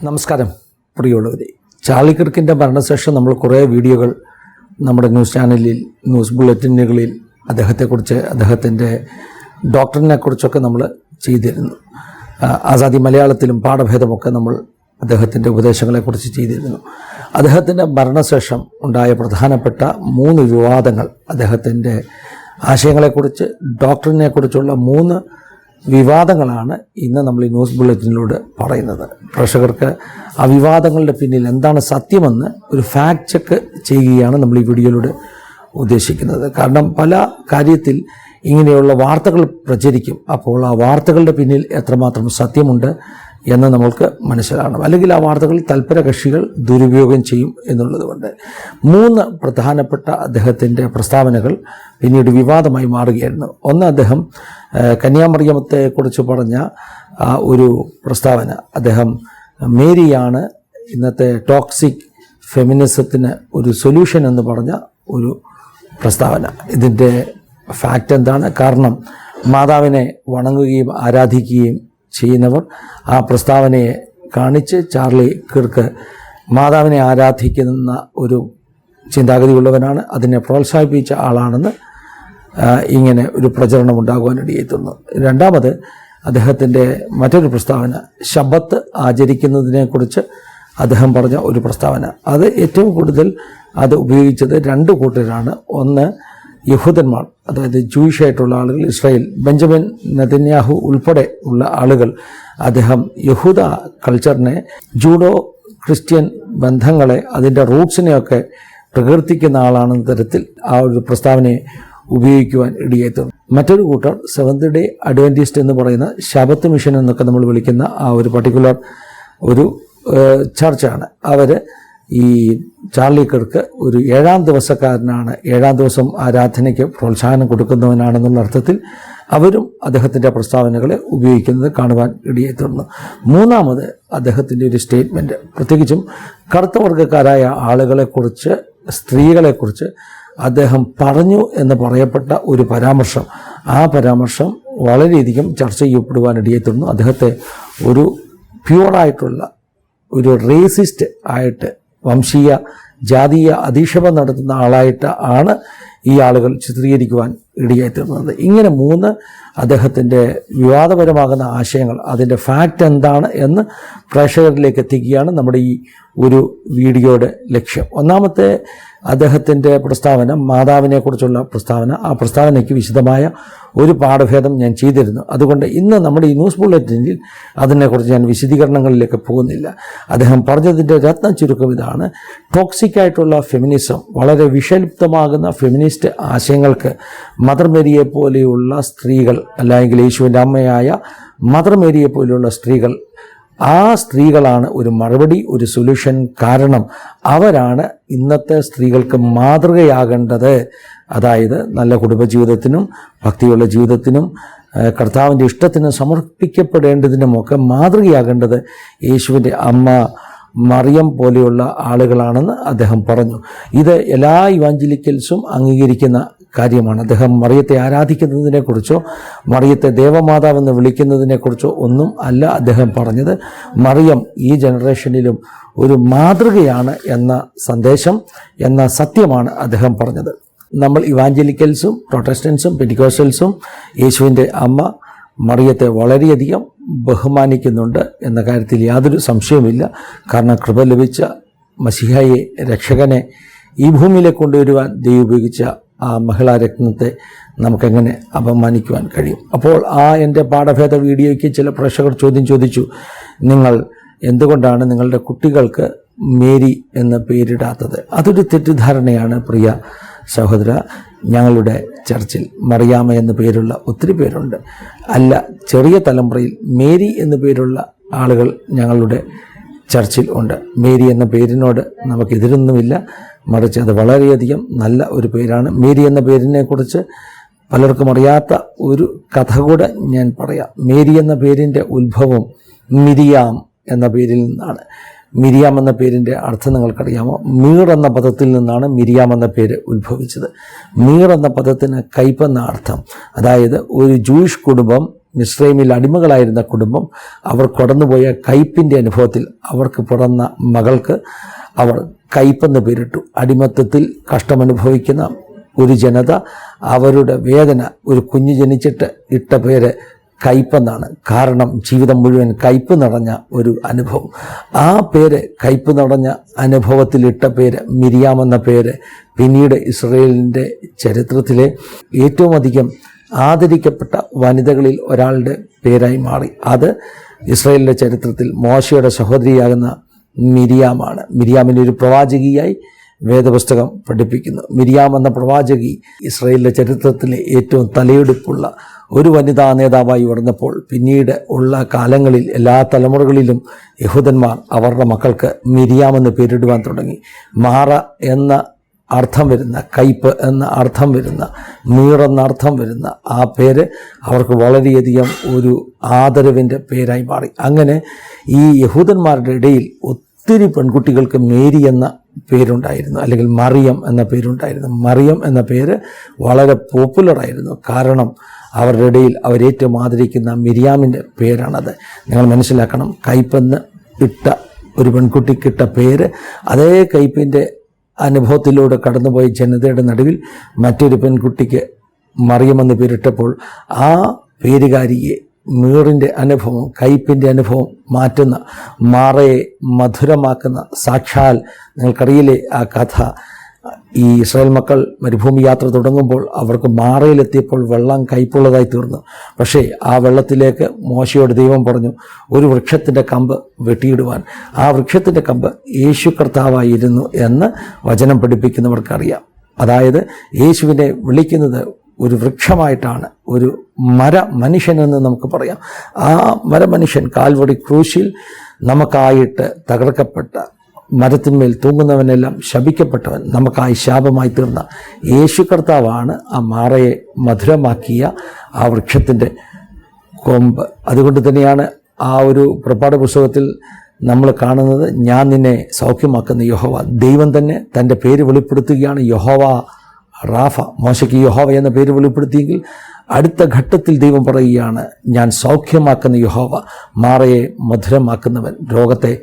നമസ്കാരം പ്രിയമുള്ളവരെ ചാർലി കിർക്കിന്റെ മരണശേഷം നമ്മൾ കുറേ വീഡിയോകൾ നമ്മുടെ ന്യൂസ് ചാനലിൽ ന്യൂസ് ബുള്ളറ്റിനുകളിൽ അദ്ദേഹത്തെക്കുറിച്ച് അദ്ദേഹത്തിന്റെ ഡോക്ടറിനെ കുറിച്ചൊക്കെ നമ്മൾ ചെയ്തിരുന്നു. ആസാദി മലയാളത്തിലും പാഠഭേദമൊക്കെ നമ്മൾ അദ്ദേഹത്തിന്റെ ഉപദേശങ്ങളെക്കുറിച്ച് ചെയ്തിരുന്നു. അദ്ദേഹത്തിന്റെ മരണശേഷം ഉണ്ടായ പ്രധാനപ്പെട്ട മൂന്ന് വിവാദങ്ങൾ അദ്ദേഹത്തിന്റെ ആശയങ്ങളെക്കുറിച്ച് ഡോക്ടറിനെക്കുറിച്ചുള്ള മൂന്ന് വിവാദങ്ങളാണ് ഇന്ന് നമ്മൾ ഈ ന്യൂസ് ബുള്ളറ്റിനിലൂടെ പറയുന്നത്. പ്രേക്ഷകർക്ക് ആ വിവാദങ്ങളുടെ പിന്നിൽ എന്താണ് സത്യമെന്ന് ഒരു ഫാക്ട് ചെക്ക് ചെയ്യുകയാണ് നമ്മൾ ഈ വീഡിയോയിലൂടെ ഉദ്ദേശിക്കുന്നത്. കാരണം പല കാര്യത്തിൽ ഇങ്ങനെയുള്ള വാർത്തകൾ പ്രചരിക്കും. അപ്പോൾ ആ വാർത്തകളുടെ പിന്നിൽ എത്രമാത്രം സത്യമുണ്ട് എന്ന് നമ്മൾക്ക് മനസ്സിലാകണം അല്ലെങ്കിൽ ആ വാർത്തകൾ തൽപര കക്ഷികൾ ദുരുപയോഗം ചെയ്യും എന്നുള്ളതുകൊണ്ട് മൂന്ന് പ്രധാനപ്പെട്ട അദ്ദേഹത്തിന്റെ പ്രസ്താവനകൾ പിന്നീട് വിവാദമായി മാറുകയായിരുന്നു. ഒന്ന് അദ്ദേഹം കന്യാമറിയമത്തെക്കുറിച്ച് പറഞ്ഞ ഒരു പ്രസ്താവന. അദ്ദേഹം മേരിയാണ് ഇന്നത്തെ ടോക്സിക് ഫെമിനിസത്തിന് ഒരു സൊല്യൂഷൻ എന്ന് പറഞ്ഞ ഒരു പ്രസ്താവന. ഇതിന്റെ ഫാക്റ്റ് എന്താണ്? കാരണം മാതാവിനെ വണങ്ങുകയും ആരാധിക്കുകയും ചെയ്യുന്നവർ ആ പ്രസ്താവനയെ കാണിച്ച് ചാർലി കിർക്ക് മാതാവിനെ ആരാധിക്കുന്ന ഒരു ചിന്താഗതിയുള്ളവനാണ് അതിനെ പ്രോത്സാഹിപ്പിച്ച ആളാണെന്ന് ഇങ്ങനെ ഒരു പ്രചരണം ഉണ്ടാകുവാനിടയെത്തുന്നു രണ്ടാമത് അദ്ദേഹത്തിന്റെ മറ്റൊരു പ്രസ്താവന ശബത്ത് ആചരിക്കുന്നതിനെക്കുറിച്ച് അദ്ദേഹം പറഞ്ഞ ഒരു പ്രസ്താവന. അത് ഏറ്റവും കൂടുതൽ അത് ഉപയോഗിച്ചത് രണ്ട് കൂട്ടരാണ്. ഒന്ന് യഹൂദന്മാർ അതായത് ജൂയിഷ് ആയിട്ടുള്ള ആളുകൾ ഇസ്രായേൽ ബെഞ്ചമിൻ നതന്യാഹു ഉൾപ്പെടെ ഉള്ള ആളുകൾ. അദ്ദേഹം യഹൂദ കൾച്ചറിനെ ജൂഡോ ക്രിസ്ത്യൻ ബന്ധങ്ങളെ അതിന്റെ റൂട്ട്സിനെയൊക്കെ പ്രകീർത്തിക്കുന്ന ആളാണെന്ന തരത്തിൽ ആ ഒരു പ്രസ്താവനയെ ഉപയോഗിക്കുവാൻ ഇടയായിത്തീർന്നു മറ്റൊരു കൂട്ടർ സെവന്ത് ഡേ അഡ്വന്റിസ്റ്റ് എന്ന് പറയുന്ന ശബത്ത് മിഷൻ എന്നൊക്കെ നമ്മൾ വിളിക്കുന്ന ആ ഒരു പർട്ടിക്കുലർ ഒരു ചർച്ചാണ്. അവർ ഈ ചാർലി കിർക്ക് ഒരു ഏഴാം ദിവസക്കാരനാണ് ഏഴാം ദിവസം ആരാധനയ്ക്ക് പ്രോത്സാഹനം കൊടുക്കുന്നവനാണെന്നുള്ള അർത്ഥത്തിൽ അവരും അദ്ദേഹത്തിന്റെ പ്രസ്താവനകളെ ഉപയോഗിക്കുന്നത് കാണുവാൻ ഇടയെത്തുന്നു മൂന്നാമത് അദ്ദേഹത്തിന്റെ ഒരു സ്റ്റേറ്റ്മെന്റ് പ്രത്യേകിച്ചും കറുത്ത വർഗക്കാരായ ആളുകളെക്കുറിച്ച് സ്ത്രീകളെക്കുറിച്ച് അദ്ദേഹം പറഞ്ഞു എന്ന് പറയപ്പെട്ട ഒരു പരാമർശം. ആ പരാമർശം വളരെയധികം ചർച്ച ചെയ്യപ്പെടുവാൻ ഇടയെത്തുന്നു അദ്ദേഹത്തെ ഒരു പ്യുവറായിട്ടുള്ള ഒരു റേസിസ്റ്റ് ആയിട്ട് വംശീയ ജാതീയ അധിക്ഷേപം നടത്തുന്ന ആളായിട്ട് ആണ് ഈ ആളുകൾ ചിത്രീകരിക്കുവാൻ ഇടയായിത്തീർന്നത് ഇങ്ങനെ മൂന്ന് അദ്ദേഹത്തിന്റെ വിവാദപരമാകുന്ന ആശയങ്ങൾ അതിന്റെ ഫാക്റ്റ് എന്താണ് എന്ന് പ്രേക്ഷകരിലേക്ക് എത്തിക്കുകയാണ് നമ്മുടെ ഈ ഒരു വീഡിയോയുടെ ലക്ഷ്യം. ഒന്നാമത്തെ അദ്ദേഹത്തിന്റെ പ്രസ്താവന മാതാവിനെക്കുറിച്ചുള്ള പ്രസ്താവന ആ പ്രസ്താവനയ്ക്ക് വിശദമായ ഒരു പാഠഭേദം ഞാൻ ചെയ്തിരുന്നു. അതുകൊണ്ട് ഇന്ന് നമ്മുടെ ഈ ന്യൂസ് ബുള്ളറ്റിനിൽ അതിനെക്കുറിച്ച് ഞാൻ വിശദീകരണങ്ങളിലേക്ക് പോകുന്നില്ല. അദ്ദേഹം പറഞ്ഞതിന്റെ രത്ന ചുരുക്കം ഇതാണ്. ടോക്സിക്കായിട്ടുള്ള ഫെമിനിസം വളരെ വിഷലിപ്തമാകുന്ന ഫെമിനിസ്റ്റ് ആശയങ്ങൾക്ക് മദർ മേരിയെ പോലെയുള്ള സ്ത്രീകൾ അല്ലെങ്കിൽ യേശുവിന്റെ അമ്മയായ മദർ മേരിയെ പോലെയുള്ള സ്ത്രീകൾ ആ സ്ത്രീകളാണ് ഒരു മറുപടി ഒരു സൊല്യൂഷൻ കാരണം. അവരാണ് ഇന്നത്തെ സ്ത്രീകൾക്ക് മാതൃകയാകേണ്ടത്. അതായത് നല്ല കുടുംബജീവിതത്തിനും ഭക്തിയുള്ള ജീവിതത്തിനും കർത്താവിന്റെ ഇഷ്ടത്തിന് സമർപ്പിക്കപ്പെടേണ്ടതിനുമൊക്കെ മാതൃകയാകേണ്ടത് യേശുവിന്റെ അമ്മ മറിയം പോലെയുള്ള ആളുകളാണെന്ന് അദ്ദേഹം പറഞ്ഞു. ഇത് എല്ലാ ഇവാഞ്ചലിക്കൽസും അംഗീകരിക്കുന്ന കാര്യമാണ്. അദ്ദേഹം മറിയത്തെ ആരാധിക്കുന്നതിനെക്കുറിച്ചോ മറിയത്തെ ദേവമാതാവെന്ന് വിളിക്കുന്നതിനെക്കുറിച്ചോ ഒന്നും അല്ല അദ്ദേഹം പറഞ്ഞത്. മറിയം ഈ ജനറേഷനിലും ഒരു മാതൃകയാണ് എന്ന സന്ദേശം എന്ന സത്യമാണ് അദ്ദേഹം പറഞ്ഞത്. നമ്മൾ ഇവാഞ്ചലിക്കൽസും പ്രൊട്ടസ്റ്റൻസും പെറ്റിക്കോസ്റ്റൽസും യേശുവിന്റെ അമ്മ മറിയത്തെ വളരെയധികം ബഹുമാനിക്കുന്നുണ്ട് എന്ന കാര്യത്തിൽ യാതൊരു സംശയവുമില്ല. കാരണം കൃപ ലഭിച്ച മസിഹായെ രക്ഷകനെ ഈ ഭൂമിയിലേക്ക് കൊണ്ടുവരുവാൻ ദൈവം ഉപയോഗിച്ച ആ മഹിളാരത്നത്തെ നമുക്കെങ്ങനെ അപമാനിക്കുവാൻ കഴിയും? അപ്പോൾ ആ എന്റെ പാഠഭേദ വീഡിയോയ്ക്ക് ചില പ്രേക്ഷകർ ചോദ്യം ചോദിച്ചു നിങ്ങൾ എന്തുകൊണ്ടാണ് നിങ്ങളുടെ കുട്ടികൾക്ക് മേരി എന്ന പേരിടാത്തത്? അതൊരു തെറ്റിദ്ധാരണയാണ് പ്രിയ സഹോദര. ഞങ്ങളുടെ ചർച്ചിൽ മറിയാമ എന്ന പേരുള്ള ഒത്തിരി പേരുണ്ട്. അല്ല ചെറിയ തലമുറയിൽ മേരി എന്ന പേരുള്ള ആളുകൾ ഞങ്ങളുടെ ചർച്ചിൽ ഉണ്ട്. മേരി എന്ന പേരിനോട് നമുക്കെതിരൊന്നുമില്ല. മറിച്ച് അത് വളരെയധികം നല്ല ഒരു പേരാണ്. മേരി എന്ന പേരിനെക്കുറിച്ച് പലർക്കും അറിയാത്ത ഒരു കഥ കൂടെ ഞാൻ പറയാം. മേരി എന്ന പേരിന്റെ ഉത്ഭവം മിരിയാം എന്ന പേരിൽ നിന്നാണ്. മിരിയാം എന്ന പേരിന്റെ അർത്ഥം നിങ്ങൾക്കറിയാമോ? മീർ എന്ന പദത്തിൽ നിന്നാണ് മിരിയാം എന്ന പേര് ഉത്ഭവിച്ചത്. മീർ എന്ന പദത്തിന് കയ്പെന്ന അർത്ഥം. അതായത് ഒരു ജൂയിഷ് കുടുംബം മിശ്രൈമിൽ അടിമകളായിരുന്ന കുടുംബം അവർ കടന്നുപോയ കയ്പിന്റെ അനുഭവത്തിൽ അവർക്ക് പിറന്ന മകൾക്ക് അവർ കയ്പെന്ന് പേരിട്ടു. അടിമത്തത്തിൽ കഷ്ടമനുഭവിക്കുന്ന ഒരു ജനത അവരുടെ വേദന ഒരു കുഞ്ഞു ജനിച്ചിട്ട് ഇട്ട പേര് കയ്പെന്നാണ്. കാരണം ജീവിതം മുഴുവൻ കയ്പ് നിറഞ്ഞ ഒരു അനുഭവം. ആ പേര് കയ്പ് നിറഞ്ഞ അനുഭവത്തിൽ ഇട്ട പേര് മിരിയാം എന്ന പേര് പിന്നീട് ഇസ്രയേലിന്റെ ചരിത്രത്തിലെ ഏറ്റവും അധികം ആദരിക്കപ്പെട്ട വനിതകളിൽ ഒരാളുടെ പേരായി മാറി. അത് ഇസ്രയേലിന്റെ ചരിത്രത്തിൽ മോശയുടെ സഹോദരിയാകുന്ന മിരിയാമാണ്. മിരിയാമിന്റെ ഒരു പ്രവാചകിയായി വേദപുസ്തകം പഠിപ്പിക്കുന്നു. മിരിയാം എന്ന പ്രവാചകി ഇസ്രയേലിന്റെ ചരിത്രത്തിലെ ഏറ്റവും തലയെടുപ്പുള്ള ഒരു വനിതാ നേതാവായി ഉയർന്നപ്പോൾ പിന്നീട് ഉള്ള കാലങ്ങളിൽ എല്ലാ തലമുറകളിലും യഹൂദന്മാർ അവരുടെ മക്കൾക്ക് മിരിയാമെന്ന് പേരിടുവാൻ തുടങ്ങി. മാറ എന്ന അർത്ഥം വരുന്ന കയ്പ് എന്ന അർത്ഥം വരുന്ന മീറെന്ന അർത്ഥം വരുന്ന ആ പേര് അവർക്ക് വളരെയധികം ഒരു ആദരവിന്റെ പേരായി മാറി. അങ്ങനെ ഈ യഹൂദന്മാരുടെ ഇടയിൽ ഒത്തിരി പെൺകുട്ടികൾക്ക് മേരി എന്ന പേരുണ്ടായിരുന്നു അല്ലെങ്കിൽ മറിയം എന്ന പേരുണ്ടായിരുന്നു. മറിയം എന്ന പേര് വളരെ പോപ്പുലറായിരുന്നു കാരണം അവരുടെ ഇടയിൽ അവരേറ്റവും ആദരിക്കുന്ന മിരിയാമിന്റെ പേരാണത്. നിങ്ങൾ മനസ്സിലാക്കണം കയ്പെന്ന് ഇട്ട ഒരു പെൺകുട്ടിക്കിട്ട പേര് അതേ കയ്പിന്റെ അനുഭവത്തിലൂടെ കടന്നുപോയ ജനതയുടെ നടുവിൽ മറ്റൊരു പെൺകുട്ടിക്ക് മറിയമെന്ന് പേരിട്ടപ്പോൾ ആ പേരുകാരിയെ മീറിന്റെ അനുഭവം കയ്പിന്റെ അനുഭവം മാറ്റുന്ന മാറയെ മധുരമാക്കുന്ന സാക്ഷാൽ നിങ്ങൾക്കറിയില്ലേ ആ കഥ? ഈ ഇസ്രായേൽ മക്കൾ മരുഭൂമി യാത്ര തുടങ്ങുമ്പോൾ അവർക്ക് മാറയിലെത്തിയപ്പോൾ വെള്ളം കയ്പുള്ളതായി തീർന്നു. പക്ഷേ ആ വെള്ളത്തിലേക്ക് മോശയോട് ദൈവം പറഞ്ഞു ഒരു വൃക്ഷത്തിന്റെ കമ്പ് വെട്ടിയിടുവാൻ. ആ വൃക്ഷത്തിന്റെ കമ്പ് യേശു കർത്താവായിരുന്നു എന്ന് വചനം പഠിപ്പിക്കുന്നവർക്കറിയാം അതായത് യേശുവിനെ വിളിക്കുന്നത് ഒരു വൃക്ഷമായിട്ടാണ് ഒരു മര മനുഷ്യനെന്ന് നമുക്ക് പറയാം. ആ മരമനുഷ്യൻ കാൽവടി ക്രൂശിൽ നമുക്കായിട്ട് തകർക്കപ്പെട്ട മരത്തിന്മേൽ തൂങ്ങുന്നവനെല്ലാം ശപിക്കപ്പെട്ടവൻ നമുക്കായി ശാപമായി തീർന്ന യേശു കർത്താവാണ് ആ മാറയെ മധുരമാക്കിയ ആ വൃക്ഷത്തിന്റെ കൊമ്പ്. അതുകൊണ്ട് തന്നെയാണ് ആ ഒരു പുറപ്പാട് പുസ്തകത്തിൽ നമ്മൾ കാണുന്നത് ഞാൻ നിന്നെ സൗഖ്യമാക്കുന്ന യഹോവ. ദൈവം തന്നെ തന്റെ പേര് വെളിപ്പെടുത്തുകയാണ്. യഹോവ റാഫ മോശയ്ക്ക് യഹോവ എന്ന പേര് വെളിപ്പെടുത്തിയെങ്കിൽ അടുത്ത ഘട്ടത്തിൽ ദൈവം പറയുകയാണ് ഞാൻ സൗഖ്യമാക്കുന്ന യഹോവ മാറയെ മധുരമാക്കുന്നവൻ. രോഗത്തെ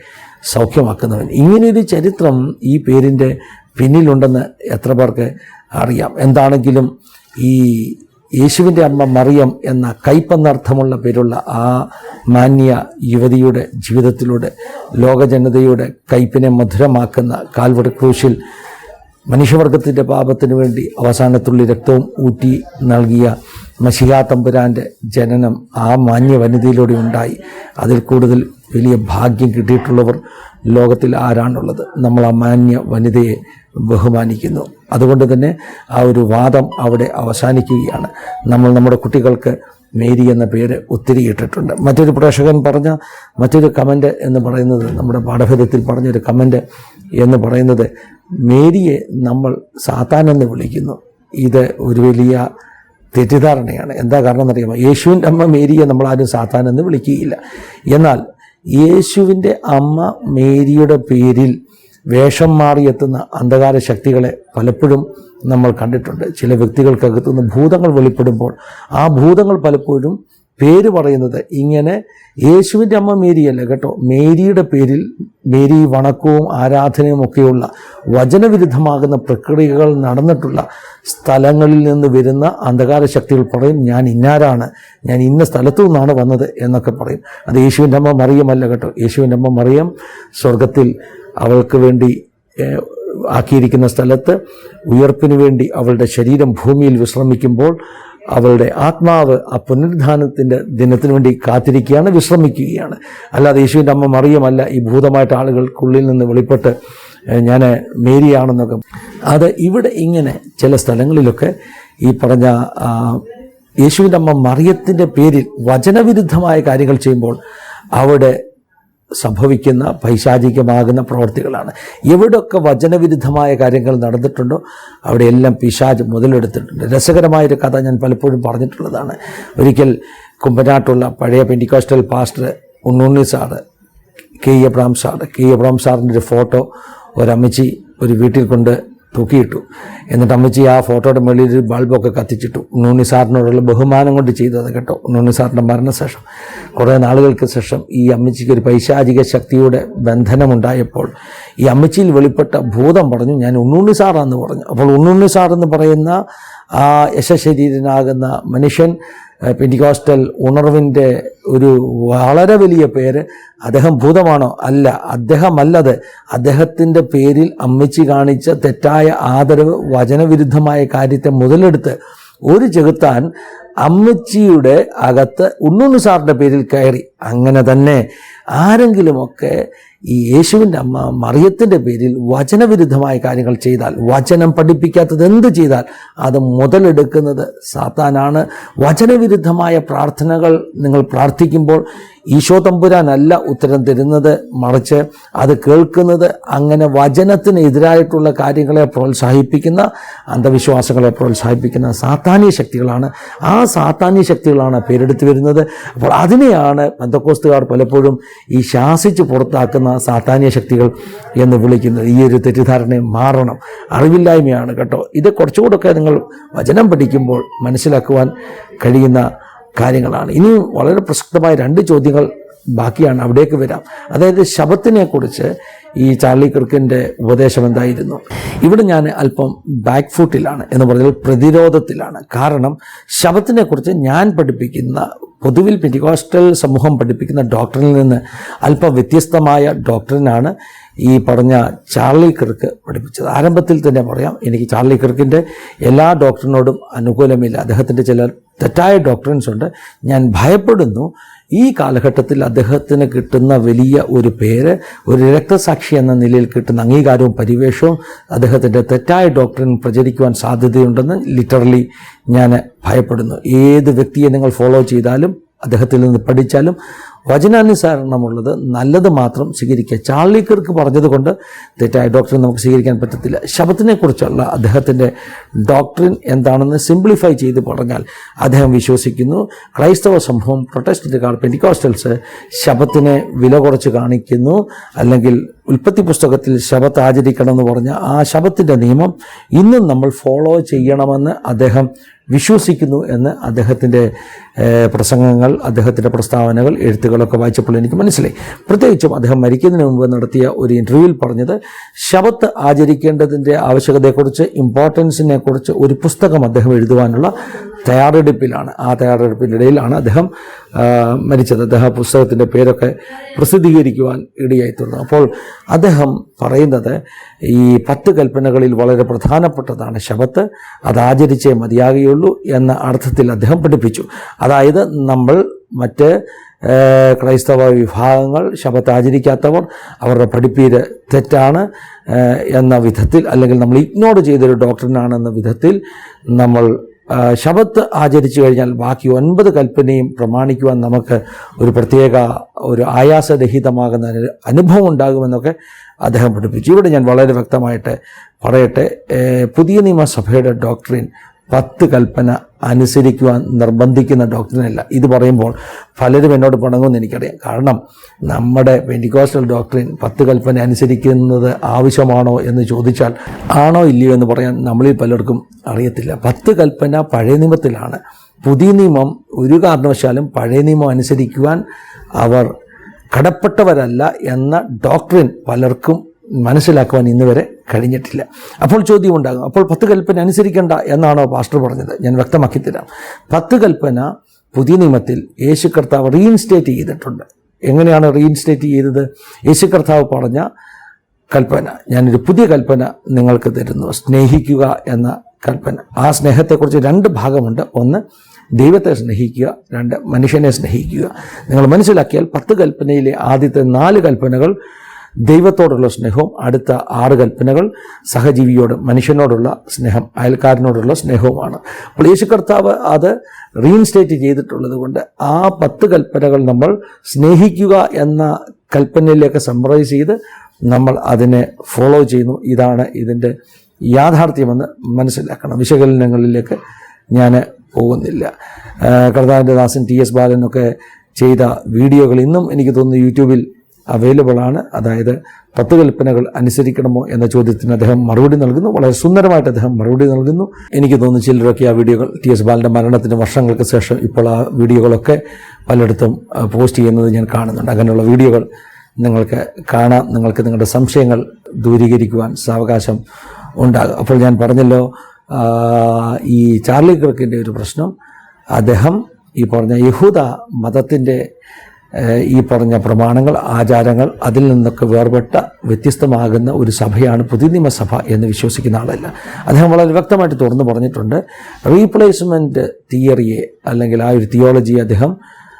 സൗഖ്യമാക്കുന്നവൻ. ഇങ്ങനെയൊരു ചരിത്രം ഈ പേരിന്റെ പിന്നിലുണ്ടെന്ന് എത്ര പേർക്ക് അറിയാം. എന്താണെങ്കിലും ഈ യേശുവിന്റെ അമ്മ മറിയം എന്ന കൈപ്പെന്നർത്ഥമുള്ള പേരുള്ള ആ മാന്യ യുവതിയുടെ ജീവിതത്തിലൂടെ ലോകജനതയുടെ കയ്പിനെ മധുരമാക്കുന്ന കാൽവട ക്രൂശിൽ മനുഷ്യവർഗത്തിന്റെ പാപത്തിനു വേണ്ടി അവസാനത്തുള്ളി രക്തവും ഊറ്റി നൽകിയ മഷിഹാ തമ്പുരാന്റെ ജനനം ആ മാന്യ വനിതയിലൂടെ ഉണ്ടായി. അതിൽ കൂടുതൽ വലിയ ഭാഗ്യം കിട്ടിയിട്ടുള്ളവർ ലോകത്തിൽ ആരാണുള്ളത്? നമ്മൾ ആ മാന്യ വനിതയെ ബഹുമാനിക്കുന്നു. അതുകൊണ്ട് തന്നെ ആ ഒരു വാദം അവിടെ അവസാനിക്കുകയാണ്. നമ്മൾ നമ്മുടെ കുട്ടികൾക്ക് മേരി എന്ന പേര് ഒത്തിരി ഇട്ടിട്ടുണ്ട്. മറ്റൊരു പ്രേക്ഷകൻ പറഞ്ഞ മറ്റൊരു കമന്റ് എന്ന് പറയുന്നത് നമ്മുടെ പാഠഭേദത്തിൽ പറഞ്ഞൊരു കമന്റ് എന്ന് പറയുന്നത് മേരിയെ നമ്മൾ സാത്താൻ എന്ന് വിളിക്കുന്നു. ഇത് ഒരു വലിയ തെറ്റിദ്ധാരണയാണ്. എന്താ കാരണം എന്നറിയാമോ യേശുവിന്റെ അമ്മ മേരിയെ നമ്മൾ ആരും സാത്താൻ എന്ന് വിളിക്കുകയില്ല. എന്നാൽ യേശുവിന്റെ അമ്മ മേരിയുടെ പേരിൽ വേഷം മാറിയെത്തുന്ന അന്ധകാര ശക്തികളെ പലപ്പോഴും നമ്മൾ കണ്ടിട്ടുണ്ട്. ചില വ്യക്തികൾക്കകത്തുനിന്ന് ഭൂതങ്ങൾ വെളിപ്പെടുമ്പോൾ ആ ഭൂതങ്ങൾ പലപ്പോഴും പേര് പറയുന്നത് ഇങ്ങനെ യേശുവിന്റെ അമ്മ മേരിയല്ല കേട്ടോ. മേരിയുടെ പേരിൽ മേരി വണക്കവും ആരാധനയും ഒക്കെയുള്ള വചനവിരുദ്ധമാകുന്ന പ്രക്രിയകൾ നടന്നിട്ടുള്ള സ്ഥലങ്ങളിൽ നിന്ന് വരുന്ന അന്ധകാര ശക്തികൾ പറയും ഞാൻ ഇന്നാരാണ്? ഞാൻ ഇന്ന സ്ഥലത്തു നിന്നാണ് വന്നത് എന്നൊക്കെ പറയും. അത് യേശുവിന്റെ അമ്മ മറിയമല്ല കേട്ടോ. യേശുവിന്റെ അമ്മ മറിയം സ്വർഗത്തിൽ അവൾക്ക് വേണ്ടി ആക്കിയിരിക്കുന്ന സ്ഥലത്ത് ഉയർപ്പിനു വേണ്ടി അവളുടെ ശരീരം ഭൂമിയിൽ വിശ്രമിക്കുമ്പോൾ അവളുടെ ആത്മാവ് ആ പുനരുദ്ധാനത്തിന്റെ ദിനത്തിന് വേണ്ടി കാത്തിരിക്കുകയാണ് വിശ്രമിക്കുകയാണ്. അല്ലാതെ യേശുവിന്റെ അമ്മ മറിയമല്ല ഈ ഭൂതമായിട്ട് ആളുകൾക്കുള്ളിൽ നിന്ന് വെളിപ്പെട്ട് ഞാൻ മേരിയാണെന്നൊക്കെ. അത് ഇവിടെ ഇങ്ങനെ ചില സ്ഥലങ്ങളിലൊക്കെ ഈ പറഞ്ഞ യേശുവിന്റെ അമ്മ മറിയത്തിന്റെ പേരിൽ വചനവിരുദ്ധമായ കാര്യങ്ങൾ ചെയ്യുമ്പോൾ അവിടെ സംഭവിക്കുന്ന പൈശാചികമാകുന്ന പ്രവൃത്തികളാണ്. എവിടെയൊക്കെ വചനവിരുദ്ധമായ കാര്യങ്ങൾ നടന്നിട്ടുണ്ടോ അവിടെയെല്ലാം പിശാജ് മുതലെടുത്തിട്ടുണ്ട്. രസകരമായൊരു കഥ ഞാൻ പലപ്പോഴും പറഞ്ഞിട്ടുള്ളതാണ്. ഒരിക്കൽ കുമ്പനാട്ടുള്ള പഴയ Pentecostal pastor Unnunni sir K Abraham sir K Abraham സാറിന്റെ ഒരു ഫോട്ടോ ഒരമ്മച്ചി ഒരു വീട്ടിൽ കൊണ്ട് തൂക്കിയിട്ടു. എന്നിട്ട് അമ്മച്ചി ആ ഫോട്ടോയുടെ മുകളിൽ ഒരു ബൾബൊക്കെ കത്തിച്ചിട്ടു. നൂനി സാറിനോടുള്ള ബഹുമാനം കൊണ്ട് ചെയ്തത് കേട്ടോ. നൂനി സാറിന്റെ മരണശേഷം. കുറേ നാളുകൾക്ക് ശേഷം ഈ അമ്മച്ചിക്ക് ഒരു പൈശാചിക ശക്തിയുടെ ബന്ധനമുണ്ടായപ്പോൾ ഈ അമ്മച്ചിയിൽ വെളിപ്പെട്ട ഭൂതം പറഞ്ഞു ഞാൻ ഉണ്ണുണ്ണി സാറാന്ന് പറഞ്ഞു. അപ്പോൾ ഉണ്ണുണ്ണി സാറെന്ന് പറയുന്ന ആ യശശരീരനാകുന്ന മനുഷ്യൻ പെന്റിക്കോസ്റ്റൽ ഉണർവിന്റെ ഒരു വളരെ വലിയ പേര് അദ്ദേഹം ഭൂതമാണോ? അല്ല അദ്ദേഹമല്ലത്. അദ്ദേഹത്തിന്റെ പേരിൽ അമ്മച്ചി കാണിച്ച തെറ്റായ ആദരവ് വചനവിരുദ്ധമായ കാര്യത്തെ മുതലെടുത്ത് ഒരു ചെകുത്താൻ അമ്മച്ചിയുടെ അകത്ത് ഉണ്ണുണ്ണു സാറിന്റെ പേരിൽ കയറി. അങ്ങനെ തന്നെ ആരെങ്കിലുമൊക്കെ ഈ യേശുവിന്റെ അമ്മ മറിയത്തിന്റെ പേരിൽ വചനവിരുദ്ധമായ കാര്യങ്ങൾ ചെയ്താൽ വചനം പഠിപ്പിക്കാത്തത് എന്ത് ചെയ്താൽ അത് മുതലെടുക്കുന്നത് സാത്താനാണ്. വചനവിരുദ്ധമായ പ്രാർത്ഥനകൾ നിങ്ങൾ പ്രാർത്ഥിക്കുമ്പോൾ ഈശോ തമ്പുരാനല്ല ഉത്തരം തരുന്നത് മറിച്ച് അത് കേൾക്കുന്നത് അങ്ങനെ വചനത്തിന് എതിരായിട്ടുള്ള കാര്യങ്ങളെ പ്രോത്സാഹിപ്പിക്കുന്ന അന്ധവിശ്വാസങ്ങളെ പ്രോത്സാഹിപ്പിക്കുന്ന സാത്താനീയ ശക്തികളാണ്. ആ സാത്താന്യ ശക്തികളാണ് പേരെടുത്ത് വരുന്നത്. അപ്പോൾ അതിനെയാണ് ബന്ധക്കോസ്തുകാർ പലപ്പോഴും ഈ ശാസിച്ച് പുറത്താക്കുന്ന സാത്താന്യ ശക്തികൾ എന്ന് വിളിക്കുന്നത്. ഈ ഒരു തെറ്റിദ്ധാരണ മാറണം. അറിവില്ലായ്മയാണ് കേട്ടോ. ഇത് കുറച്ചുകൂടൊക്കെ നിങ്ങൾ വചനം പഠിക്കുമ്പോൾ മനസ്സിലാക്കുവാൻ കഴിയുന്ന കാര്യങ്ങളാണ്. ഇനി വളരെ പ്രസക്തമായ രണ്ട് ചോദ്യങ്ങൾ ബാക്കിയാണ്. അവിടേക്ക് വരാം. അതായത് ശബത്തിനെ കുറിച്ച് ഈ ചാർലി കിർക്കിന്റെ ഉപദേശം എന്തായിരുന്നു? ഇവിടെ ഞാൻ അല്പം ബാക്ക് ഫുട്ടിലാണ് എന്ന് പറഞ്ഞാൽ പ്രതിരോധത്തിലാണ്. കാരണം ശവത്തിനെ കുറിച്ച് ഞാൻ പഠിപ്പിക്കുന്ന പൊതുവിൽ പെന്റിക്കോസ്റ്റൽ സമൂഹം പഠിപ്പിക്കുന്ന ഡോക്ടറിൽ നിന്ന് അല്പം വ്യത്യസ്തമായ ഡോക്ടറിനാണ് ഈ പറഞ്ഞ ചാർലി കിർക്ക് പഠിപ്പിച്ചത്. ആരംഭത്തിൽ തന്നെ പറയാം എനിക്ക് ചാർലി കിർക്കിന്റെ എല്ലാ ഡോക്ടറിനോടും അനുകൂലമില്ല. അദ്ദേഹത്തിന്റെ ചില തെറ്റായ ഡോക്ടറിൻസ് ഉണ്ട്. ഞാൻ ഭയപ്പെടുന്നു ഈ കാലഘട്ടത്തിൽ അദ്ദേഹത്തിന് കിട്ടുന്ന വലിയ ഒരു പേര് ഒരു രക്തസാക്ഷി എന്ന നിലയിൽ കിട്ടുന്ന അംഗീകാരവും പരിവേഷവും അദ്ദേഹത്തിന്റെ തെറ്റായ ഡോക്ടറിന് പ്രചരിക്കുവാൻ സാധ്യതയുണ്ടെന്ന് ലിറ്ററലി ഞാൻ ഭയപ്പെടുന്നു. ഏത് വ്യക്തിയെ നിങ്ങൾ ഫോളോ ചെയ്താലും അദ്ദേഹത്തിൽ നിന്ന് പഠിച്ചാലും വചനാനുസരണമുള്ളത് നല്ലത് മാത്രം സ്വീകരിക്കുക. ചാർലി കിർക്ക് പറഞ്ഞതുകൊണ്ട് തെറ്റായ ഡോക്ടറിനെ നമുക്ക് സ്വീകരിക്കാൻ പറ്റത്തില്ല. ശബത്തിനെ കുറിച്ചുള്ള അദ്ദേഹത്തിന്റെ ഡോക്ടറിൻ എന്താണെന്ന് സിംപ്ലിഫൈ ചെയ്ത് പറഞ്ഞാൽ അദ്ദേഹം വിശ്വസിക്കുന്നു. ക്രൈസ്തവ സംഭവം പ്രൊട്ടസ്റ്റന്റുകാർ പെന്റിക്കോസ്റ്റൽസ് ശബത്തിനെ വില കുറച്ച് കാണിക്കുന്നു. അല്ലെങ്കിൽ ഉൽപ്പത്തി പുസ്തകത്തിൽ ശബത്ത് ആചരിക്കണം എന്ന് പറഞ്ഞ ആ ശബത്തിന്റെ നിയമം ഇന്നും നമ്മൾ ഫോളോ ചെയ്യണമെന്ന് അദ്ദേഹം വിശ്വസിക്കുന്നു എന്ന് അദ്ദേഹത്തിന്റെ പ്രസംഗങ്ങൾ അദ്ദേഹത്തിന്റെ പ്രസ്താവനകൾ എഴുത്തുകളൊക്കെ വായിച്ചപ്പോൾ എനിക്ക് മനസ്സിലായി. പ്രത്യേകിച്ചും അദ്ദേഹം മരിക്കുന്നതിന് മുമ്പ് നടത്തിയ ഒരു ഇന്റർവ്യൂവിൽ പറഞ്ഞത് ശബത്ത് ആചരിക്കേണ്ടതിന്റെ ആവശ്യകതയെക്കുറിച്ച് ഇമ്പോർട്ടൻസിനെ കുറിച്ച് ഒരു പുസ്തകം അദ്ദേഹം എഴുതുവാനുള്ള തയ്യാറെടുപ്പിലാണ്. ആ തയ്യാറെടുപ്പിന്റെ ഇടയിലാണ് അദ്ദേഹം മരിച്ചത്. അദ്ദേഹം പുസ്തകത്തിന്റെ പേരൊക്കെ പ്രസിദ്ധീകരിക്കുവാൻ ഇടയായി തീർന്നു അപ്പോൾ അദ്ദേഹം പറയുന്നത് ഈ പത്ത് കൽപ്പനകളിൽ വളരെ പ്രധാനപ്പെട്ടതാണ് ശബത്ത് അത് ആചരിച്ചേ മതിയാകുകയുള്ളൂ എന്ന അർത്ഥത്തിൽ അദ്ദേഹം പഠിപ്പിച്ചു. അതായത് നമ്മൾ മറ്റ് ക്രൈസ്തവ വിഭാഗങ്ങൾ ശബത്ത് ആചരിക്കാത്തവർ അവരുടെ പഠിപ്പീര് തെറ്റാണ് എന്ന വിധത്തിൽ അല്ലെങ്കിൽ നമ്മൾ ഇഗ്നോർ ചെയ്തൊരു ഡോക്ടറിനാണെന്ന വിധത്തിൽ നമ്മൾ ശബത്ത് ആചരിച്ചു കഴിഞ്ഞാൽ ബാക്കി ഒൻപത് കൽപ്പനയും പ്രമാണിക്കുവാൻ നമുക്ക് ഒരു പ്രത്യേക ഒരു ആയാസരഹിതമാകുന്ന അനുഭവം ഉണ്ടാകുമെന്നൊക്കെ അദ്ദേഹം പഠിപ്പിച്ചു. ഇവിടെ ഞാൻ വളരെ വ്യക്തമായിട്ട് പറയട്ടെ. പുതിയ നിയമസഭയുടെ ഡോക്ടറിൻ പത്ത് കൽപ്പന അനുസരിക്കുവാൻ നിർബന്ധിക്കുന്ന ഡോക്ടറിനല്ല. ഇത് പറയുമ്പോൾ പലരും എന്നോട് പിണങ്ങുമെന്ന് എനിക്കറിയാം. കാരണം നമ്മുടെ പെന്റിക്കോസ്റ്റൽ ഡോക്ടറിൻ പത്ത് കൽപ്പന അനുസരിക്കുന്നത് ആവശ്യമാണോ എന്ന് ചോദിച്ചാൽ ആണോ ഇല്ലയോ എന്ന് പറയാൻ നമ്മളിൽ പലർക്കും അറിയത്തില്ല. പത്ത് കൽപ്പന പഴയ നിയമത്തിലാണ്. പുതിയ നിയമം ഒരു കാരണവശാലും പഴയ നിയമം അനുസരിക്കുവാൻ അവർ കടപ്പെട്ടവരല്ല എന്ന ഡോക്ടറിൻ പലർക്കും മനസ്സിലാക്കുവാൻ ഇന്ന് വരെ കഴിഞ്ഞിട്ടില്ല. അപ്പോൾ ചോദ്യം ഉണ്ടാകും. അപ്പോൾ പത്ത് കൽപ്പന അനുസരിക്കേണ്ട എന്നാണോ പാസ്റ്റർ പറഞ്ഞത്? ഞാൻ വ്യക്തമാക്കി തരാം. പത്ത് കൽപ്പന പുതിയ നിയമത്തിൽ യേശു കർത്താവ് റീഇൻസ്റ്റേറ്റ് ചെയ്തിട്ടുണ്ട്. എങ്ങനെയാണ് റീഇൻസ്റ്റേറ്റ് ചെയ്തത്? യേശു കർത്താവ് പറഞ്ഞ കൽപ്പന. ഞാനൊരു പുതിയ കൽപ്പന നിങ്ങൾക്ക് തരുന്നു. സ്നേഹിക്കുക എന്ന കൽപ്പന. ആ സ്നേഹത്തെക്കുറിച്ച് രണ്ട് ഭാഗമുണ്ട്. ഒന്ന് ദൈവത്തെ സ്നേഹിക്കുക. രണ്ട് മനുഷ്യനെ സ്നേഹിക്കുക. നിങ്ങൾ മനസ്സിലാക്കിയാൽ പത്ത് കൽപ്പനയിലെ ആദ്യത്തെ നാല് കൽപ്പനകൾ ദൈവത്തോടുള്ള സ്നേഹവും അടുത്ത ആറ് കൽപ്പനകൾ സഹജീവിയോട് മനുഷ്യനോടുള്ള സ്നേഹം അയൽക്കാരനോടുള്ള സ്നേഹവുമാണ്. അപ്പോൾ യേശു കർത്താവ് അത് റീഇൻസ്റ്റേറ്റ് ചെയ്തിട്ടുള്ളത് കൊണ്ട് ആ പത്ത് കൽപ്പനകൾ നമ്മൾ സ്നേഹിക്കുക എന്ന കൽപ്പനയിലേക്ക് സമ്മറൈസ് ചെയ്ത് നമ്മൾ അതിനെ ഫോളോ ചെയ്യുന്നു. ഇതാണ് ഇതിന്റെ യാഥാർത്ഥ്യമെന്ന് മനസ്സിലാക്കണം. വിശകലനങ്ങളിലേക്ക് ഞാൻ പോകുന്നില്ല. കർത്താവിന്റെ ദാസൻ ടി എസ് ബാലനൊക്കെ ചെയ്ത വീഡിയോകൾ ഇന്നും എനിക്ക് തോന്നുന്നു യൂട്യൂബിൽ അവൈലബിൾ ആണ്. അതായത് പത്ത് കൽപ്പനകൾ അനുസരിക്കണമോ എന്ന ചോദ്യത്തിന് അദ്ദേഹം മറുപടി നൽകുന്നു. വളരെ സുന്ദരമായിട്ട് അദ്ദേഹം മറുപടി നൽകുന്നു. എനിക്ക് തോന്നുന്നു ചിലരൊക്കെ ആ വീഡിയോകൾ ടി എസ് ബാലന്റെ മരണത്തിന് വർഷങ്ങൾക്ക് ശേഷം ഇപ്പോൾ ആ വീഡിയോകളൊക്കെ പലയിടത്തും പോസ്റ്റ് ചെയ്യുന്നത് ഞാൻ കാണുന്നുണ്ട്. അങ്ങനെയുള്ള വീഡിയോകൾ നിങ്ങൾക്ക് കാണാം. നിങ്ങൾക്ക് നിങ്ങളുടെ സംശയങ്ങൾ ദൂരീകരിക്കുവാൻ സാവകാശം ഉണ്ടാകും. അപ്പോൾ ഞാൻ പറഞ്ഞല്ലോ ഈ ചാർലി ക്രിക്കിന്റെ ഒരു പ്രശ്നം. അദ്ദേഹം ഈ പറഞ്ഞ യഹൂദ മതത്തിന്റെ ഈ പറഞ്ഞ പ്രമാണങ്ങൾ ആചാരങ്ങൾ അതിൽ നിന്നൊക്കെ വേർപെട്ട വ്യത്യസ്തമാകുന്ന ഒരു സഭയാണ് പുതിയ നിയമസഭ എന്ന് വിശ്വസിക്കുന്ന ആളല്ല. അദ്ദേഹം വളരെ വ്യക്തമായിട്ട് തുറന്നു പറഞ്ഞിട്ടുണ്ട്. റീപ്ലേസ്മെന്റ് തിയറിയെ അല്ലെങ്കിൽ ആ ഒരു തിയോളജിയെ അദ്ദേഹം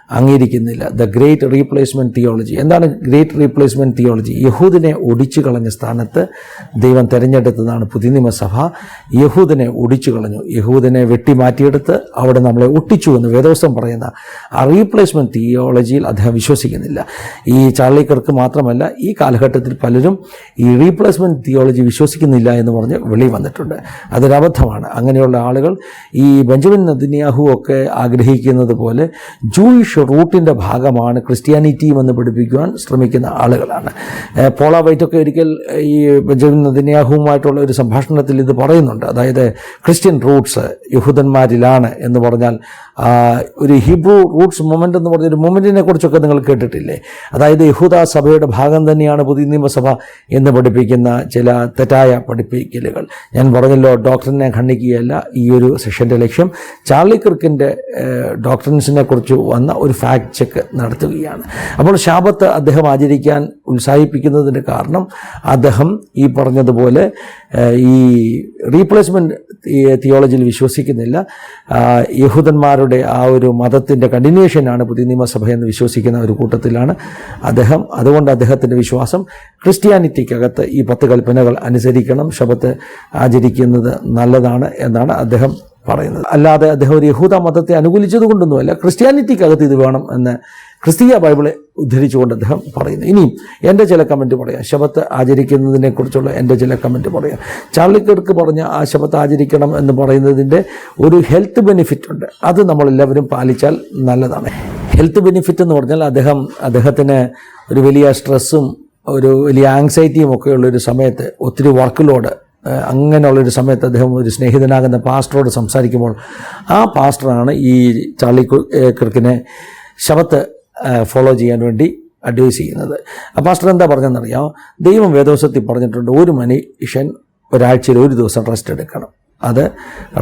അംഗീകരിക്കുന്നില്ല. ദ ഗ്രേറ്റ് റീപ്ലേസ്മെന്റ് തിയോളജി എന്താണ് ഗ്രേറ്റ് റീപ്ലേസ്മെന്റ് തിയോളജി യഹൂദിനെ ഒടിച്ചു കളഞ്ഞ സ്ഥാനത്ത് ദൈവം തിരഞ്ഞെടുത്തതാണ് പുതിയ നിയമസഭ യഹൂദിനെ ഒടിച്ചു കളഞ്ഞു. യഹൂദിനെ വെട്ടി മാറ്റിയെടുത്ത് അവിടെ നമ്മളെ ഒട്ടിച്ചു എന്ന് വേദവസ്തം പറയുന്ന ആ റീപ്ലേസ്മെന്റ് തിയോളജിയിൽ അദ്ദേഹം വിശ്വസിക്കുന്നില്ല. ഈ ചാർലിക്കർക്ക് മാത്രമല്ല ഈ കാലഘട്ടത്തിൽ പലരും ഈ റീപ്ലേസ്മെന്റ് തിയോളജി വിശ്വസിക്കുന്നില്ല എന്ന് പറഞ്ഞ് വെളി വന്നിട്ടുണ്ട്. അതൊരബദ്ധമാണ് അങ്ങനെയുള്ള ആളുകൾ ഈ ബെഞ്ചമിൻ നദിനിയാഹു ഒക്കെ ആഗ്രഹിക്കുന്നത് പോലെ ജൂയിഷ് റൂട്ടിന്റെ ഭാഗമാണ് ക്രിസ്ത്യാനിറ്റിയും എന്ന് പഠിപ്പിക്കുവാൻ ശ്രമിക്കുന്ന ആളുകളാണ്. പോള വൈറ്റൊക്കെ ഒരിക്കൽ ഈ ബെഞ്ചമിൻ നദിന്യാഹുവുമായിട്ടുള്ള ഒരു സംഭാഷണത്തിൽ ഇത് പറയുന്നുണ്ട്. അതായത് ക്രിസ്ത്യൻ റൂട്ട്സ് യഹൂദന്മാരിലാണ് എന്ന് പറഞ്ഞാൽ ഒരു ഹിബ്രു റൂട്ട്സ് മൂവ്മെന്റ് എന്ന് പറഞ്ഞൊരു മൂവ്മെന്റിനെ കുറിച്ചൊക്കെ നിങ്ങൾ കേട്ടിട്ടില്ലേ? അതായത് യഹൂദ സഭയുടെ ഭാഗം തന്നെയാണ് പുതിയ നിയമസഭ എന്ന് പഠിപ്പിക്കുന്ന ചില തെറ്റായ പഠിപ്പിക്കലുകൾ. ഞാൻ പറഞ്ഞല്ലോ ഡോക്ടറിനെ ഖണ്ഡിക്കുകയല്ല ഈ ഒരു സെഷന്റെ ലക്ഷ്യം. ചാർലി ക്രിക്കിന്റെ ഡോക്ടറിൻസിനെ കുറിച്ച് വന്ന ഒരു ഫാക്ട് ചെക്ക് നടത്തുകയാണ്. അപ്പോൾ ശാപത്ത് അദ്ദേഹം ആചരിക്കാൻ ഉത്സാഹിപ്പിക്കുന്നതിന് കാരണം അദ്ദേഹം ഈ പറഞ്ഞതുപോലെ ഈ റീപ്ലേസ്മെന്റ് തിയോളജിയിൽ വിശ്വസിക്കുന്നില്ല. യഹൂദന്മാരുടെ ആ ഒരു മതത്തിന്റെ കണ്ടിന്യൂഷനാണ് പുതിയ നിയമസഭ എന്ന് വിശ്വസിക്കുന്ന ഒരു കൂട്ടത്തിലാണ് അദ്ദേഹം. അതുകൊണ്ട് അദ്ദേഹത്തിന്റെ വിശ്വാസം ക്രിസ്ത്യാനിറ്റിക്കകത്ത് ഈ പത്ത് കൽപ്പനകൾ അനുസരിക്കണം. ശബത്ത് ആചരിക്കുന്നത് നല്ലതാണ് എന്നാണ് അദ്ദേഹം പറയുന്നത്. അല്ലാതെ അദ്ദേഹം ഒരു യഹൂദ മതത്തെ അനുകൂലിച്ചത് കൊണ്ടൊന്നുമല്ല ക്രിസ്ത്യാനിറ്റിക്കകത്ത് ഇത് വേണം എന്ന് ക്രിസ്തീയ ബൈബിളെ ഉദ്ധരിച്ചുകൊണ്ട് അദ്ദേഹം പറയുന്നു. ഇനിയും എന്റെ ചില കമന്റ് പറയാം. ശബത്ത് ആചരിക്കുന്നതിനെക്കുറിച്ചുള്ള എന്റെ ചില കമന്റ് പറയാം. ചാർലിക്കർക്ക് പറഞ്ഞ ആ ശബത്ത് ആചരിക്കണം എന്ന് പറയുന്നതിന്റെ ഒരു ഹെൽത്ത് ബെനിഫിറ്റ് ഉണ്ട്. അത് നമ്മളെല്ലാവരും പാലിച്ചാൽ നല്ലതാണ്. ഹെൽത്ത് ബെനിഫിറ്റ് എന്ന് പറഞ്ഞാൽ അദ്ദേഹം അദ്ദേഹത്തിന് ഒരു വലിയ സ്ട്രെസ്സും ഒരു വലിയ ആങ്സൈറ്റിയും ഒക്കെ ഉള്ളൊരു സമയത്ത് ഒത്തിരി വർക്ക് ലോഡ് അങ്ങനെയുള്ളൊരു സമയത്ത് അദ്ദേഹം ഒരു സ്നേഹിതനാകുന്ന പാസ്റ്ററോട് സംസാരിക്കുമ്പോൾ ആ പാസ്റ്ററാണ് ഈ ചാർലി കിർക്കിനെ ശബത്ത് ഫോളോ ചെയ്യാൻ വേണ്ടി അഡ്വൈസ് ചെയ്യുന്നത്. ആ പാസ്റ്റർ എന്താ പറഞ്ഞതെന്നറിയാം ദൈവം വേദോസത്തിൽ പറഞ്ഞിട്ടുണ്ട് ഒരു മനുഷ്യൻ ഒരാഴ്ചയിൽ ഒരു ദിവസം റെസ്റ്റ് എടുക്കണം. അത്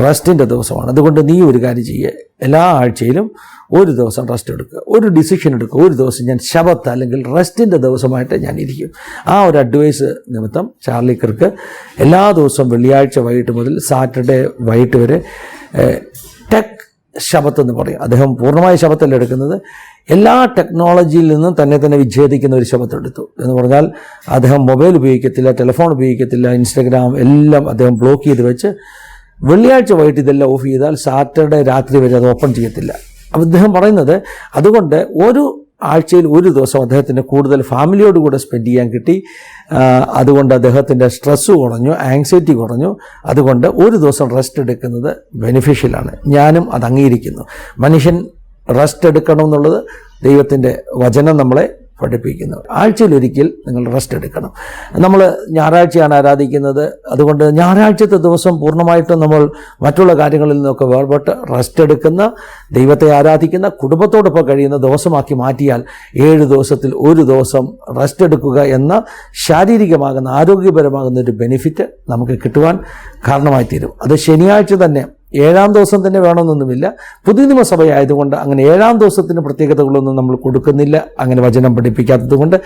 റെസ്റ്റിന്റെ ദിവസമാണ്. അതുകൊണ്ട് നീ ഒരു കാര്യം ചെയ്യുക എല്ലാ ആഴ്ചയിലും ഒരു ദിവസം റെസ്റ്റ് എടുക്കുക. ഒരു ഡിസിഷൻ എടുക്കുക. ഒരു ദിവസം ഞാൻ ശബത്ത് അല്ലെങ്കിൽ റെസ്റ്റിന്റെ ദിവസമായിട്ട് ഞാൻ ഇരിക്കും. ആ ഒരു അഡ്വൈസ് നിമിത്തം ചാർലി കിർക്ക് എല്ലാ ദിവസവും വെള്ളിയാഴ്ച വൈകിട്ട് മുതൽ സാറ്റർഡേ വൈകിട്ട് വരെ ടെക് ശബത്ത് എന്ന് പറയും. അദ്ദേഹം പൂർണമായ ശബത്തല്ല എടുക്കുന്നത് എല്ലാ ടെക്നോളജിയിൽ നിന്നും തന്നെ തന്നെ വിച്ഛേദിക്കുന്ന ഒരു ശബത്ത് എടുത്തു എന്ന് പറഞ്ഞാൽ അദ്ദേഹം മൊബൈൽ ഉപയോഗിക്കത്തില്ല ടെലിഫോൺ ഉപയോഗിക്കത്തില്ല ഇൻസ്റ്റഗ്രാം എല്ലാം അദ്ദേഹം ബ്ലോക്ക് ചെയ്ത് വെച്ച് വെള്ളിയാഴ്ച വൈകിട്ട് ഇതെല്ലാം ഓഫ് ചെയ്താൽ സാറ്റർഡേ രാത്രി വരെ അത് ഓപ്പൺ ചെയ്യത്തില്ല. അപ്പോൾ അദ്ദേഹം പറയുന്നത് അതുകൊണ്ട് ഒരു ആഴ്ചയിൽ ഒരു ദിവസം അദ്ദേഹത്തിന് കൂടുതൽ ഫാമിലിയോട് കൂടെ സ്പെൻഡ് ചെയ്യാൻ കിട്ടി. അതുകൊണ്ട് അദ്ദേഹത്തിന്റെ സ്ട്രെസ്സ് കുറഞ്ഞു ആങ്സൈറ്റി കുറഞ്ഞു. അതുകൊണ്ട് ഒരു ദിവസം റെസ്റ്റ് എടുക്കുന്നത് ബെനിഫിഷ്യലാണ് ഞാനും അത് അംഗീകരിക്കുന്നു. മനുഷ്യൻ റെസ്റ്റ് എടുക്കണമെന്നുള്ളത് ദൈവത്തിന്റെ വചനം നമ്മളെ പഠിപ്പിക്കുന്നു. ആഴ്ചയിൽ ഒരിക്കൽ നിങ്ങൾ റെസ്റ്റ് എടുക്കണം. നമ്മൾ ഞായറാഴ്ചയാണ് ആരാധിക്കുന്നത്. അതുകൊണ്ട് ഞായറാഴ്ചത്തെ ദിവസം പൂർണമായിട്ടും നമ്മൾ മറ്റുള്ള കാര്യങ്ങളിൽ നിന്നൊക്കെ വേർപെട്ട് റെസ്റ്റ് എടുക്കുന്ന ദൈവത്തെ ആരാധിക്കുന്ന കുടുംബത്തോടൊപ്പം കഴിയുന്ന ദിവസമാക്കി മാറ്റിയാൽ ഏഴ് ദിവസത്തിൽ ഒരു ദിവസം റെസ്റ്റ് എടുക്കുക എന്ന ശാരീരികമാകുന്ന ആരോഗ്യപരമാകുന്ന ഒരു ബെനിഫിറ്റ് നമുക്ക് കിട്ടുവാൻ കാരണമായി തീരും അത് ശനിയാഴ്ച തന്നെ ഏഴാം ദിവസം തന്നെ വേണമെന്നൊന്നുമില്ല. പുതിയ നിയമസഭയായതുകൊണ്ട് അങ്ങനെ ഏഴാം ദിവസത്തിന് പ്രത്യേകതകളൊന്നും നമ്മൾ കൊടുക്കുന്നില്ല. അങ്ങനെ വചനം പഠിപ്പിക്കാത്തത് കൊണ്ട്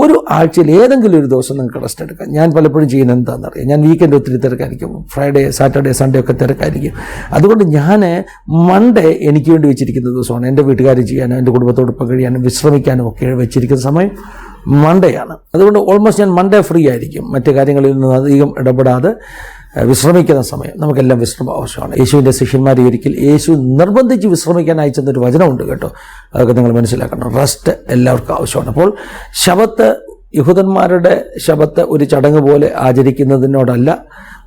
ഒരു ആഴ്ചയിൽ ഏതെങ്കിലും ഒരു ദിവസം നിങ്ങൾക്ക് റെസ്റ്റ് എടുക്കാം. ഞാൻ പലപ്പോഴും ചെയ്യുന്നത് എന്താണെന്നറിയാം ഞാൻ വീക്കെൻഡ് ഒത്തിരി തിരക്കായിരിക്കും. ഫ്രൈഡേ സാറ്റർഡേ സൺഡേ ഒക്കെ തിരക്കായിരിക്കും. അതുകൊണ്ട് ഞാൻ മൺഡേ എനിക്ക് വേണ്ടി വെച്ചിരിക്കുന്ന ദിവസമാണ്. എന്റെ വീട്ടുകാർ ചെയ്യാനും എന്റെ കുടുംബത്തോടൊപ്പം കഴിയാനും വിശ്രമിക്കാനും ഒക്കെ വെച്ചിരിക്കുന്ന സമയം മൺഡേ ആണ്. അതുകൊണ്ട് ഓൾമോസ്റ്റ് ഞാൻ മൺഡേ ഫ്രീ ആയിരിക്കും. മറ്റു കാര്യങ്ങളിൽ നിന്ന് അധികം ഇടപെടാതെ വിശ്രമിക്കുന്ന സമയം. നമുക്കെല്ലാം വിശ്രമം ആവശ്യമാണ്. യേശുവിന്റെ ശിഷ്യന്മാർ ഒരിക്കൽ യേശു നിർബന്ധിച്ച് വിശ്രമിക്കാൻ അയച്ചെന്നൊരു വചനമുണ്ട് കേട്ടോ. അതൊക്കെ നിങ്ങൾ മനസ്സിലാക്കണം. റെസ്റ്റ് എല്ലാവർക്കും ആവശ്യമാണ്. അപ്പോൾ ശബത്ത് യഹൂദന്മാരുടെ ശബത്ത് ഒരു ചടങ്ങ് പോലെ ആചരിക്കുന്നതിനോടല്ല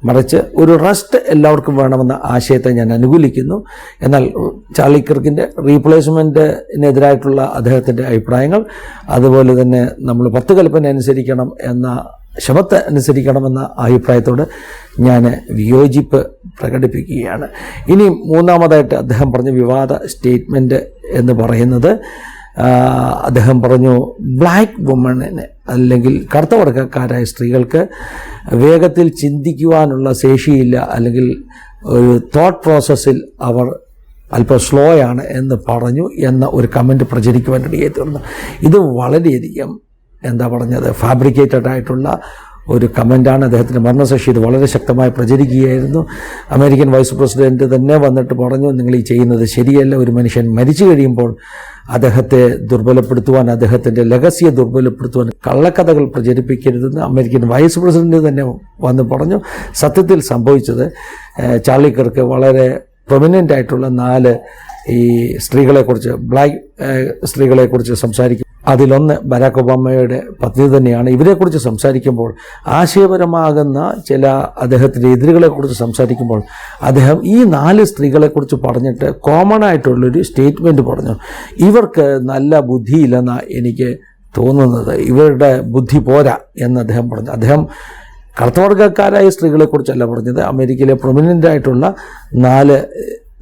മറിച്ച് ഒരു റെസ്റ്റ് എല്ലാവർക്കും വേണമെന്ന ആശയത്തെ ഞാൻ അനുകൂലിക്കുന്നു. എന്നാൽ ചാർലി കിർക്കിന്റെ റീപ്ലേസ്മെന്റിനെതിരായിട്ടുള്ള അദ്ദേഹത്തിന്റെ അഭിപ്രായങ്ങൾ അതുപോലെ തന്നെ നമ്മൾ പത്ത് കൽപ്പന അനുസരിക്കണം എന്ന ശബത്ത് അനുസരിക്കണമെന്ന അഭിപ്രായത്തോട് ഞാൻ വിയോജിപ്പ് പ്രകടിപ്പിക്കുകയാണ്. ഇനി മൂന്നാമതായിട്ട് അദ്ദേഹം പറഞ്ഞ വിവാദ സ്റ്റേറ്റ്മെന്റ് എന്ന് പറയുന്നത് അദ്ദേഹം പറഞ്ഞു ബ്ലാക്ക് വുമണിന് അല്ലെങ്കിൽ കറുത്ത വർഗക്കാരായ സ്ത്രീകൾക്ക് വേഗത്തിൽ ചിന്തിക്കുവാനുള്ള ശേഷിയില്ല അല്ലെങ്കിൽ ഒരു തോട്ട് പ്രോസസ്സിൽ അവർ അല്പം സ്ലോ ആണ് എന്ന് പറഞ്ഞു എന്ന ഒരു കമന്റ് പ്രചരിക്കുവാനിടയെ തീർന്നു. ഇത് വളരെയധികം എന്താ പറഞ്ഞത്? ഫാബ്രിക്കേറ്റഡ് ആയിട്ടുള്ള ഒരു കമന്റാണ് അദ്ദേഹത്തിന്റെ മരണശേഷി ഇത് വളരെ ശക്തമായി പ്രചരിക്കുകയായിരുന്നു. അമേരിക്കൻ വൈസ് പ്രസിഡന്റ് തന്നെ വന്നിട്ട് പറഞ്ഞു നിങ്ങൾ ഈ ചെയ്യുന്നത് ശരിയല്ല. ഒരു മനുഷ്യൻ മരിച്ചു കഴിയുമ്പോൾ അദ്ദേഹത്തെ ദുർബലപ്പെടുത്തുവാൻ അദ്ദേഹത്തിന്റെ ലഹസ്യെ ദുർബലപ്പെടുത്തുവാൻ കള്ളക്കഥകൾ പ്രചരിപ്പിക്കരുതെന്ന് അമേരിക്കൻ വൈസ് പ്രസിഡന്റ് തന്നെ വന്ന് പറഞ്ഞു. സത്യത്തിൽ സംഭവിച്ചത് ചാർലി കിർക്ക് വളരെ പ്രൊമിനന്റ് ആയിട്ടുള്ള നാല് ഈ സ്ത്രീകളെക്കുറിച്ച് ബ്ലാക്ക് സ്ത്രീകളെ സ്ത്രീകളെക്കുറിച്ച് സംസാരിക്കും. അതിലൊന്ന് ബരാക്ക് ഒബാമയുടെ പത്നി തന്നെയാണ്. ഇവരെക്കുറിച്ച് സംസാരിക്കുമ്പോൾ ആശയപരമാകുന്ന ചില അദ്ദേഹത്തിന്റെ എതിരുകളെക്കുറിച്ച് സംസാരിക്കുമ്പോൾ അദ്ദേഹം ഈ നാല് സ്ത്രീകളെക്കുറിച്ച് പറഞ്ഞിട്ട് കോമൺ ആയിട്ടുള്ളൊരു സ്റ്റേറ്റ്മെന്റ് പറഞ്ഞു. ഇവർക്ക് നല്ല ബുദ്ധിയില്ലെന്നാണ് എനിക്ക് തോന്നുന്നത്. ഇവരുടെ ബുദ്ധി പോരാ എന്ന് അദ്ദേഹം പറഞ്ഞു. അദ്ദേഹം കറുത്തവർഗക്കാരായ സ്ത്രീകളെക്കുറിച്ചല്ല പറഞ്ഞത്. അമേരിക്കയിലെ പ്രൊമിനന്റ് ആയിട്ടുള്ള നാല്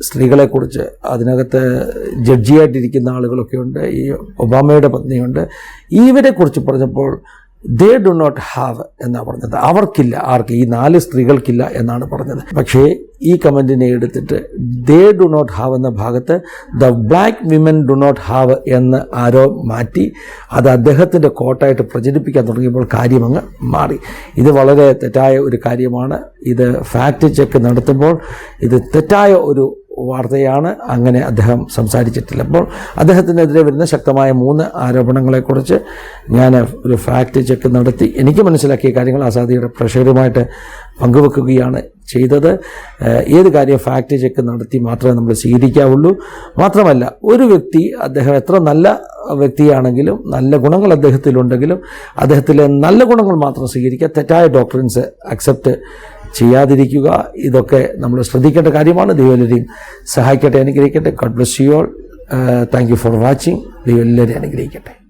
സ്ത്രീകളെക്കുറിച്ച് അതിനകത്ത് ജഡ്ജിയായിട്ടിരിക്കുന്ന ആളുകളൊക്കെ ഉണ്ട് ഈ ഒബാമയുടെ പത്നിയുണ്ട്. ഇവരെക്കുറിച്ച് പറഞ്ഞപ്പോൾ ദേ ഡു നോട്ട് ഹാവ് എന്നാണ് പറഞ്ഞത്. അവർക്കില്ല ആർക്ക് ഈ നാല് സ്ത്രീകൾക്കില്ല എന്നാണ് പറഞ്ഞത്. പക്ഷേ ഈ കമന്റിനെ എടുത്തിട്ട് ദേ ഡു നോട്ട് ഹാവ് എന്ന ഭാഗത്ത് the black women do not have എന്ന് ആരോ മാറ്റി അത് അദ്ദേഹത്തിന്റെ കോട്ടായിട്ട് പ്രചരിപ്പിക്കാൻ തുടങ്ങിയപ്പോൾ കാര്യം അങ്ങ് മാറി. ഇത് വളരെ തെറ്റായ ഒരു കാര്യമാണ്. ഇത് ഫാക്റ്റ് ചെക്ക് നടത്തുമ്പോൾ ഇത് തെറ്റായ ഒരു വാർത്തയാണ്. അങ്ങനെ അദ്ദേഹം സംസാരിച്ചിട്ടില്ല. അപ്പോൾ അദ്ദേഹത്തിനെതിരെ വരുന്ന ശക്തമായ മൂന്ന് ആരോപണങ്ങളെക്കുറിച്ച് ഞാൻ ഒരു ഫാക്റ്റ് ചെക്ക് നടത്തി. എനിക്ക് മനസ്സിലാക്കിയ കാര്യങ്ങൾ ആസാദിയുടെ പ്രഷറുമായിട്ട് പങ്കുവെക്കുകയാണ് ചെയ്തത്. ഏത് കാര്യം ഫാക്റ്റ് ചെക്ക് നടത്തി മാത്രമേ നമ്മൾ സ്വീകരിക്കാവുള്ളൂ. മാത്രമല്ല ഒരു വ്യക്തി അദ്ദേഹം എത്ര നല്ല വ്യക്തിയാണെങ്കിലും നല്ല ഗുണങ്ങൾ അദ്ദേഹത്തിലുണ്ടെങ്കിലും അദ്ദേഹത്തിലെ നല്ല ഗുണങ്ങൾ മാത്രം സ്വീകരിക്കുക. തെറ്റായ ഡോക്ടറിൻസ് അക്സെപ്റ്റ് ചെയ്യാതിരിക്കുക ഇതൊക്കെ നമ്മൾ ശ്രദ്ധിക്കേണ്ട കാര്യമാണ്. ദൈവം സഹായിക്കട്ടെ അനുഗ്രഹിക്കട്ടെ. God bless you all thank you for watching ദൈവം എല്ലാവരെയും അനുഗ്രഹിക്കട്ടെ.